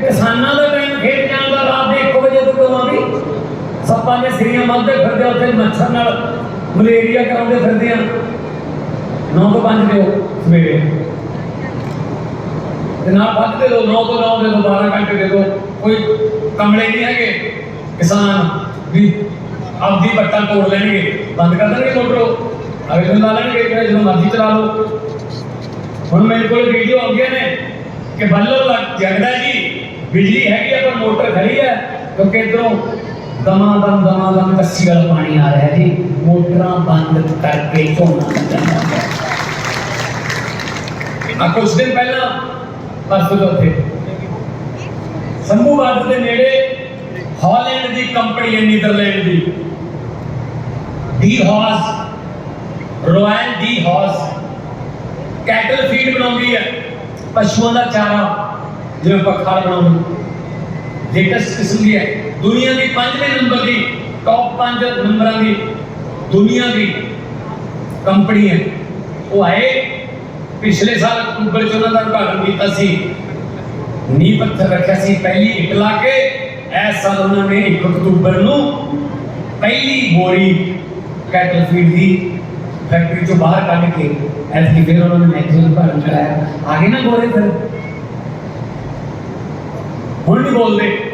ਕਿਸਾਨਾਂ ਦਾ ਟਾਈਮ ਖੇਤ ਜਾਣ ਦਾ ਰਾਤ ਦੇ 1 ਵਜੇ ਤੋਂ ਕਿਉਂ ਵੀ ਸੱਪਾਂ ਦੇ ਸਿਰੀਆਂ ਮੱਧੇ ਫਿਰਦੇ ਉੱਥੇ ਮੱਛਰ ਨਾਲ ਮਲੇਰੀਆ ਕਰਾਉਂਦੇ ਫਿਰਦੇ ਆ। 9 ਤੋਂ 5 ਦਿਓ ਸਵੇਰੇ। ਤੇ ਨਾਲ ਵੱਧ ਦੇ ਦੋ 9 ਤੋਂ 9 ਦੇ ਦੋ 12 ਘੰਟੇ ਦੇ ਦੋ। ਕੋਈ ਕਮਲੇ ਨਹੀਂ ਹੈਗੇ। ਕਿਸਾਨ ਵੀ ਆਪਦੀ ਬੱਟਾਂ ਤੋੜ ਲੈਣਗੇ। ਬੰਦ ਕਰ ਦੇਣਗੇ ਮੋਟਰ। ਅਗਲੇ ਦਿਨ ਲਾ ਲੈਣਗੇ ਕਿ ਜਦੋਂ ਮਰਜ਼ੀ ਚਲਾ ਲਓ। ਹੁਣ ਮੇਰੇ ਕੋਲ ਵੀਡੀਓ ਆਉਂਦੀਆਂ ਨੇ ਕਿ ਬੱਲਬ ਲੱਗ ਜਗਦਾ ਜੀ। ਬਿਜਲੀ ਹੈਗੀ ਆ, ਪਰ ਮੋਟਰ ਖੜੀ ਹੈ ਕਿਉਂਕਿ ਇਧਰੋਂ ਦਮਾ ਦਮ ਦਮਾ ਦਮ ਕੱਸੀ ਵਾਲਾ ਪਾਣੀ ਆ ਰਿਹਾ ਜੀ। ਮੋਟਰਾਂ ਬੰਦ ਕਰਕੇ ਝੋਨਾ ਆ ਕੁਝ ਦਿਨ ਪਹਿਲਾਂ ਪਰਸੋਂ ਚੌਥੇ ਸੰਭੂ ਦੇ ਨੇੜੇ ਹਾਲੈਂਡ ਦੀ ਕੰਪਨੀ ਹੈ ਨੀਦਰਲੈਂਡ ਦੀ। De Heus, Royal De Heus. Cattle feed ਬਣਾਉਂਦੀ ਹੈ। ਪਸ਼ੂਆਂ ਦਾ ਚਾਰਾ। ਜਿਵੇਂ ਪਖਾਲ ਬਣਾਉਂਦੀ ਲੇਟੈਸਟ ਕਿਸਮ ਦੀ ਹੈ ਦੁਨੀਆ ਦੀ ਪੰਜਵੇਂ ਨੰਬਰ ਦੀ ਟੌਪ 5 ਨੰਬਰਾਂ ਦੀ ਦੁਨੀਆ ਦੀ ਕੰਪਨੀ ਹੈ ਉਹ ਆਏ ਪਿਛਲੇ ਸਾਲ ਅਕਤੂਬਰ ਚ ਉਹਨਾਂ ਦਾ ਉਦਘਾਟਨ ਕੀਤਾ ਸੀ ਨੀਂਹ ਪੱਥਰ ਰੱਖਿਆ ਸੀ ਪਹਿਲੀ ਇੱਟ ਲਾ ਕੇ ਇਸ ਸਾਲ ਉਹਨਾਂ ਨੇ 1 ਅਕਤੂਬਰ ਨੂੰ ਪਹਿਲੀ ਬੋਰੀ ਕੈਟਲ ਫੀਡ ਦੀ ਫੈਕਟਰੀ ਚੋਂ ਬਾਹਰ ਕੱਢ ਕੇ ਐਤਕੀ ਫਿਰ ਉਹਨਾਂ ਨੇ ਮੈਗਜ਼ੀਨ ਉਦਘਾਟਨ ਕਰਾਇਆ ਆਗੇ ਨਾ ਗੋਰੇ ਫਿਰ ਹੁਣ ਨਹੀਂ ਬੋਲਦੇ